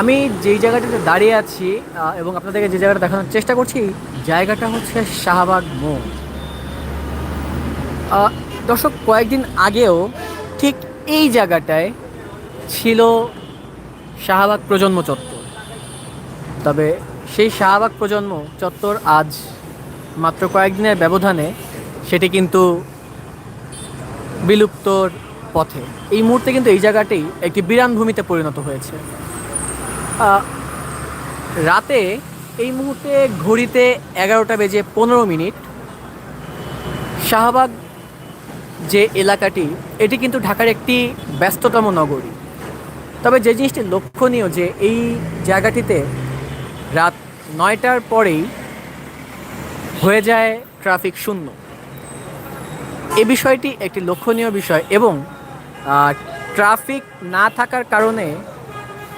আমি যেই জায়গাটাতে দাঁড়িয়ে আছি এবং আপনাদেরকে যে জায়গাটা দেখানোর চেষ্টা করছি, জায়গাটা হচ্ছে শাহবাগ মোড়। দর্শক, কয়েকদিন আগেও ঠিক এই জায়গাটায় ছিল শাহবাগ প্রজন্ম চত্বর। তবে সেই শাহবাগ প্রজন্ম চত্বর আজ মাত্র কয়েকদিনের ব্যবধানে সেটি কিন্তু বিলুপ্তর পথে। এই মুহূর্তে কিন্তু এই জায়গাটি একটি বিরান ভূমিতে পরিণত হয়েছে। রাতে এই মুহূর্তে ঘড়িতে এগারোটা বেজে পনেরো মিনিট শাহবাগ যে এলাকাটি, এটি কিন্তু ঢাকার একটি ব্যস্ততম নগরী। তবে যে জিনিসটি লক্ষণীয় যে এই জায়গাটিতে রাত নয়টার পরেই হয়ে যায় ট্রাফিক শূন্য। এ বিষয়টি একটি লক্ষণীয় বিষয় এবং ট্রাফিক না থাকার কারণে,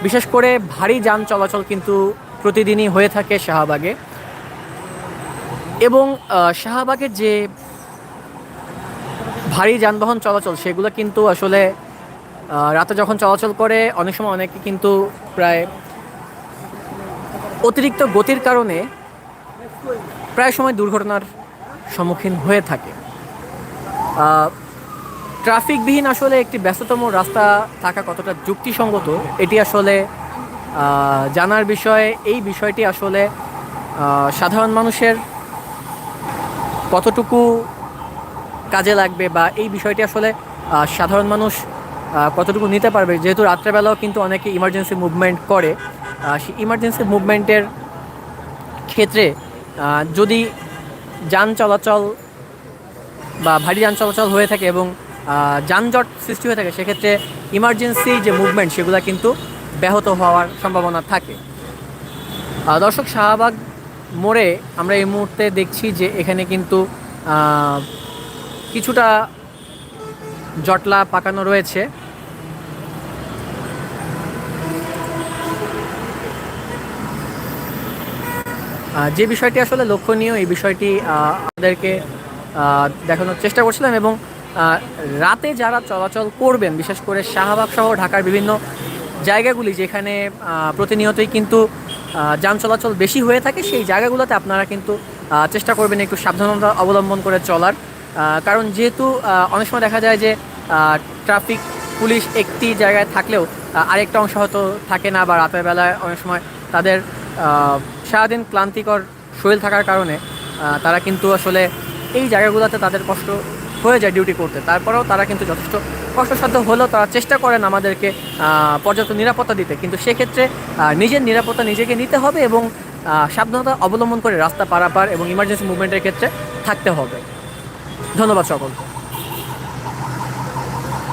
বিশেষ করে ভারী যান চলাচল কিন্তু প্রতিদিনই হয়ে থাকে শাহবাগে। এবং শাহবাগের যে ভারী যানবাহন চলাচল, সেগুলো কিন্তু আসলে রাতে যখন চলাচল করে, অনেক সময় অনেকে কিন্তু প্রায় অতিরিক্ত গতির কারণে প্রায় সময় দুর্ঘটনার সম্মুখীন হয়ে থাকে। ট্রাফিকবিহীন আসলে একটি ব্যস্ততম রাস্তা থাকা কতটা যুক্তিসঙ্গত, এটি আসলে জানার বিষয়ে। এই বিষয়টি আসলে সাধারণ মানুষের কতটুকু কাজে লাগবে বা এই বিষয়টি আসলে সাধারণ মানুষ কতটুকু নিতে পারবে। যেহেতু রাত্রেবেলাও কিন্তু অনেকে ইমার্জেন্সি মুভমেন্ট করে সেই ইমার্জেন্সি মুভমেন্টের ক্ষেত্রে যদি যান চলাচল বা ভারী যান চলাচল হয়ে থাকে এবং যানজট সৃষ্টি হয়ে থাকে, সেক্ষেত্রে ইমার্জেন্সি যে মুভমেন্ট সেগুলো কিন্তু ব্যাহত হওয়ার সম্ভাবনা থাকে। দর্শক, শাহবাগ মোড়ে আমরা এই মুহূর্তে দেখছি যে এখানে কিন্তু কিছুটা জটলা পাকানো রয়েছে। যে বিষয়টি আসলে লক্ষণীয়, এই বিষয়টি আমাদেরকে দেখানোর চেষ্টা করছিলাম এবং রাতে যারা চলাচল করবেন, বিশেষ করে শাহবাগ সহ ঢাকার বিভিন্ন জায়গাগুলি যেখানে প্রতিনিয়তই কিন্তু যান চলাচল বেশি হয়ে থাকে, সেই জায়গাগুলোতে আপনারা কিন্তু চেষ্টা করবেন একটু সাবধানতা অবলম্বন করে চলার। কারণ যেহেতু অনেক সময় দেখা যায় যে ট্রাফিক, পুলিশ একটি জায়গায় থাকলেও আরেকটা অংশ হয়তো থাকে না বা রাতের বেলায় অনেক সময় তাদের সারাদিন ক্লান্তিকর শরীর থাকার কারণে তারা কিন্তু আসলে এই জায়গাগুলোতে তাদের কষ্ট হয়ে যায় ডিউটি করতে। তারপরেও তারা কিন্তু যথেষ্ট কষ্টসাধ্য হলেও তারা চেষ্টা করেন আমাদেরকে পর্যাপ্ত নিরাপত্তা দিতে। কিন্তু সেক্ষেত্রে নিজের নিরাপত্তা নিজেকে নিতে হবে এবং সাবধানতা অবলম্বন করে রাস্তা পারাপার এবং ইমার্জেন্সি মুভমেন্টের ক্ষেত্রে থাকতে হবে। ধন্যবাদ সকলকে।